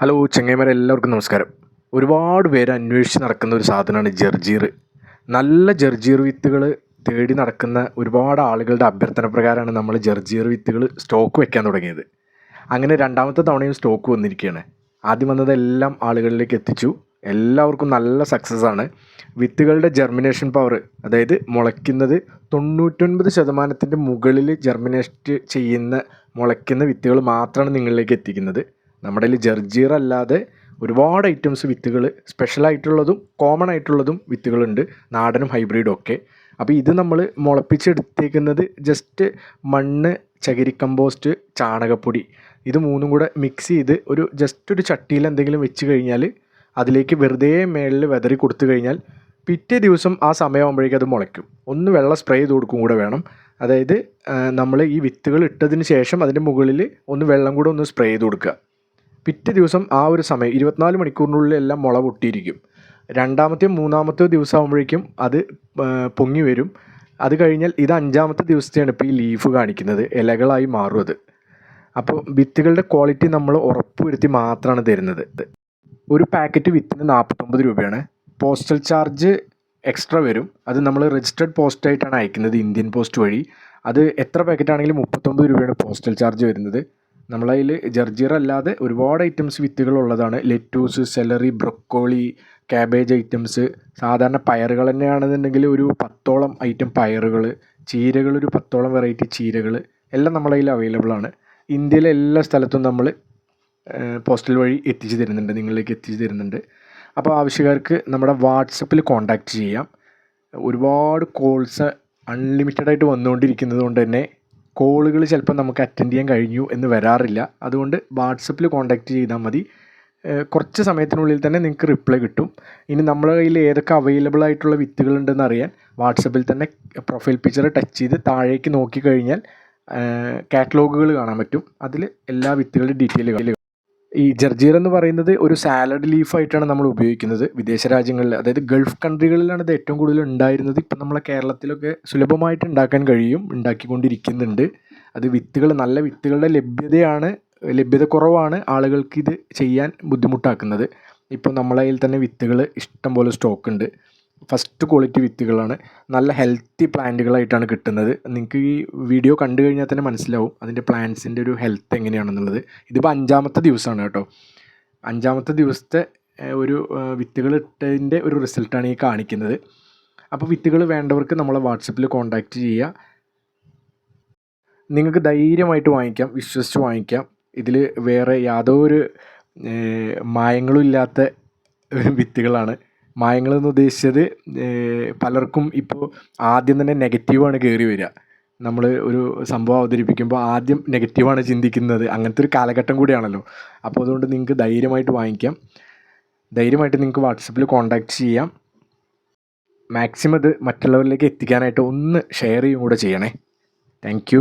Hello ചെങ്ങൈമാരെ എല്ലാവർക്കും നമസ്കാരം. ഒരുപാട് പേര് അന്വേഷിച്ച് നടക്കുന്ന ഒരു സാധനമാണ് ജർജീർ. നല്ല ജർജീർ വിത്തുകൾ തേടി നടക്കുന്ന ഒരുപാട് ആളുകളുടെ അഭ്യർത്ഥന പ്രകാരമാണ് നമ്മൾ ജർജീർ വിത്തുകൾ സ്റ്റോക്ക് വെക്കാൻ തുടങ്ങിയത്. അങ്ങനെ രണ്ടാമത്തെ തവണയും സ്റ്റോക്ക് വന്നിരിക്കുകയാണ്. ആദ്യം വന്നതെല്ലാം ആളുകളിലേക്ക് എത്തിച്ചു. എല്ലാവർക്കും നല്ല സക്സസ് ആണ്. വിത്തുകളുടെ ജെർമിനേഷൻ പവർ അതായത് മുളയ്ക്കുന്നത് തൊണ്ണൂറ്റൊൻപത് ശതമാനത്തിന്റെ മുകളിൽ ജെർമിനേറ്റ് ചെയ്യുന്ന മുളയ്ക്കുന്ന വിത്തുകൾ മാത്രമാണ് നിങ്ങളിലേക്ക് എത്തിക്കുന്നത്. നമ്മുടെ കയ്യിൽ ജർജീർ അല്ലാതെ ഒരുപാട് ഐറ്റംസ് വിത്തുകൾ സ്പെഷ്യലായിട്ടുള്ളതും കോമൺ ആയിട്ടുള്ളതും വിത്തുകളുണ്ട്. നാടനും ഹൈബ്രിഡും ഒക്കെ. അപ്പോൾ ഇത് നമ്മൾ മുളപ്പിച്ചെടുത്തേക്കുന്നത് ജസ്റ്റ് മണ്ണ് ചകിരി കമ്പോസ്റ്റ് ചാണകപ്പൊടി. ഇത് മൂന്നും കൂടെ മിക്സ് ചെയ്ത് ഒരു ജസ്റ്റ് ഒരു ചട്ടിയിൽ എന്തെങ്കിലും വെച്ച് കഴിഞ്ഞാൽ അതിലേക്ക് വെറുതെ മേളിൽ വെതറി കൊടുത്തു കഴിഞ്ഞാൽ പിറ്റേ ദിവസം ആ സമയമാകുമ്പോഴേക്കും അത് മുളയ്ക്കും. ഒന്ന് വെള്ളം സ്പ്രേ ചെയ്ത് കൊടുക്കും കൂടെ വേണം. അതായത് നമ്മൾ ഈ വിത്തുകൾ ഇട്ടതിന് ശേഷം അതിന്റെ മുകളിൽ ഒന്ന് വെള്ളം കൂടെ ഒന്ന് സ്പ്രേ ചെയ്ത് കൊടുക്കുക. പിറ്റേ ദിവസം ആ ഒരു സമയം ഇരുപത്തിനാല് മണിക്കൂറിനുള്ളിൽ എല്ലാം മുള പൊട്ടിയിരിക്കും. രണ്ടാമത്തെയോ മൂന്നാമത്തെയോ ദിവസം ആകുമ്പോഴേക്കും അത് പൊങ്ങി വരും. അത് കഴിഞ്ഞാൽ ഇത് അഞ്ചാമത്തെ ദിവസത്തെയാണ് ഇപ്പോൾ ഈ ലീഫ് കാണിക്കുന്നത്. ഇലകളായി മാറും അത് അപ്പോൾ വിത്തുകളുടെ ക്വാളിറ്റി നമ്മൾ ഉറപ്പുവരുത്തി മാത്രമാണ് തരുന്നത്. ഒരു പാക്കറ്റ് വിത്തിന് നാൽപ്പത്തൊമ്പത് രൂപയാണ്. പോസ്റ്റൽ ചാർജ് എക്സ്ട്രാ വരും. അത് നമ്മൾ രജിസ്റ്റേർഡ് പോസ്റ്റായിട്ടാണ് അയക്കുന്നത് ഇന്ത്യൻ പോസ്റ്റ് വഴി. അത് എത്ര പാക്കറ്റ് ആണെങ്കിലും മുപ്പത്തൊമ്പത് രൂപയാണ് പോസ്റ്റൽ ചാർജ് വരുന്നത്. നമ്മളതിൽ ജർജീർ അല്ലാതെ ഒരുപാട് ഐറ്റംസ് വിത്തുകൾ ഉള്ളതാണ് lettuce celery broccoli cabbage items സാധാരണ പയറുകൾ തന്നെയാണെന്നുണ്ടെങ്കിൽ ഒരു പത്തോളം ഐറ്റം പയറുകൾ ചീരകൾ ഒരു പത്തോളം വെറൈറ്റി ചീരകൾ എല്ലാം നമ്മളതിൽ അവൈലബിൾ ആണ്. ഇന്ത്യയിലെ എല്ലാ സ്ഥലത്തും നമ്മൾ പോസ്റ്റൽ വഴി എത്തിച്ചു തരുന്നുണ്ട് നിങ്ങളിലേക്ക് എത്തിച്ചു തരുന്നുണ്ട്. അപ്പോൾ ആവശ്യക്കാർക്ക് നമ്മുടെ വാട്സപ്പിൽ കോൺടാക്റ്റ് ചെയ്യാം. ഒരുപാട് കോൾസ് അൺലിമിറ്റഡ് ആയിട്ട് വന്നുകൊണ്ടിരിക്കുന്നത് കൊണ്ട് തന്നെ കോളുകൾ ചിലപ്പോൾ നമുക്ക് അറ്റൻഡ് ചെയ്യാൻ കഴിഞ്ഞു എന്ന് വരാറില്ല. അതുകൊണ്ട് വാട്സപ്പിൽ കോൺടാക്റ്റ് ചെയ്താൽ മതി. കുറച്ച് സമയത്തിനുള്ളിൽ തന്നെ നിങ്ങൾക്ക് റിപ്ലൈ കിട്ടും. ഇനി നമ്മുടെ കയ്യിൽ ഏതൊക്കെ അവൈലബിൾ ആയിട്ടുള്ള വിത്തുകളുണ്ടെന്ന് അറിയാൻ വാട്സപ്പിൽ തന്നെ പ്രൊഫൈൽ പിക്ചർ ടച്ച് ചെയ്ത് താഴേക്ക് നോക്കിക്കഴിഞ്ഞാൽ കാറ്റലോഗുകൾ കാണാൻ പറ്റും. അതിൽ എല്ലാ വിത്തുകളുടെ ഡീറ്റെയിലുകൾ ഈ ജർജീർ എന്ന് പറയുന്നത് ഒരു സാലഡ് ലീഫായിട്ടാണ് നമ്മൾ ഉപയോഗിക്കുന്നത്. വിദേശ രാജ്യങ്ങളിൽ അതായത് ഗൾഫ് കൺട്രികളിലാണ് ഇത് ഏറ്റവും കൂടുതൽ ഉണ്ടായിരുന്നത്. ഇപ്പം നമ്മളെ കേരളത്തിലൊക്കെ സുലഭമായിട്ട് ഉണ്ടാക്കാൻ കഴിയും ഉണ്ടാക്കിക്കൊണ്ടിരിക്കുന്നുണ്ട്. അത് വിത്തുകൾ നല്ല വിത്തുകളുടെ ലഭ്യതയാണ് ലഭ്യത കുറവാണ് ആളുകൾക്ക് ഇത് ചെയ്യാൻ ബുദ്ധിമുട്ടാക്കുന്നത്. ഇപ്പോൾ നമ്മളെ തന്നെ വിത്തുകൾ ഇഷ്ടംപോലെ സ്റ്റോക്ക് ഉണ്ട്. ഫസ്റ്റ് ക്വാളിറ്റി വിത്തുകളാണ്. നല്ല ഹെൽത്തി പ്ലാന്റുകളായിട്ടാണ് കിട്ടുന്നത്. നിങ്ങൾക്ക് ഈ വീഡിയോ കണ്ടു കഴിഞ്ഞാൽ തന്നെ മനസ്സിലാവും അതിന്റെ പ്ലാന്റ്സിന്റെ ഒരു ഹെൽത്ത് എങ്ങനെയാണെന്നുള്ളത്. ഇതിപ്പോൾ അഞ്ചാമത്തെ ദിവസമാണ് കേട്ടോ. അഞ്ചാമത്തെ ദിവസത്തെ ഒരു വിത്തുകൾ ഇട്ടതിന്റെ ഒരു റിസൾട്ടാണ് ഈ കാണിക്കുന്നത്. അപ്പോൾ വിത്തുകൾ വേണ്ടവർക്ക് നമ്മളെ വാട്സപ്പിൽ കോൺടാക്റ്റ് ചെയ്യുക നിങ്ങൾക്ക് ധൈര്യമായിട്ട് വാങ്ങിക്കാം വിശ്വസിച്ച് വാങ്ങിക്കാം. ഇതിൽ വേറെ യാതൊരു മായങ്ങളും ഇല്ലാത്ത വിത്തുകളാണ്. മായങ്ങളെന്ന് ഉദ്ദേശിച്ചത് പലർക്കും ഇപ്പോൾ ആദ്യം തന്നെ നെഗറ്റീവാണ് കയറി വരിക. നമ്മൾ ഒരു സംഭവം അവതരിപ്പിക്കുമ്പോൾ ആദ്യം നെഗറ്റീവാണ് ചിന്തിക്കുന്നത്. അങ്ങനത്തെ ഒരു കാലഘട്ടം കൂടിയാണല്ലോ. അപ്പോൾ അതുകൊണ്ട് നിങ്ങൾക്ക് ധൈര്യമായിട്ട് വാങ്ങിക്കാം. ധൈര്യമായിട്ട് നിങ്ങൾക്ക് വാട്സപ്പിൽ കോൺടാക്റ്റ് ചെയ്യാം. മാക്സിമം ഇത് മറ്റുള്ളവരിലേക്ക് എത്തിക്കാനായിട്ട് ഒന്ന് ഷെയർ ചെയ്യും കൂടെ ചെയ്യണേ. താങ്ക്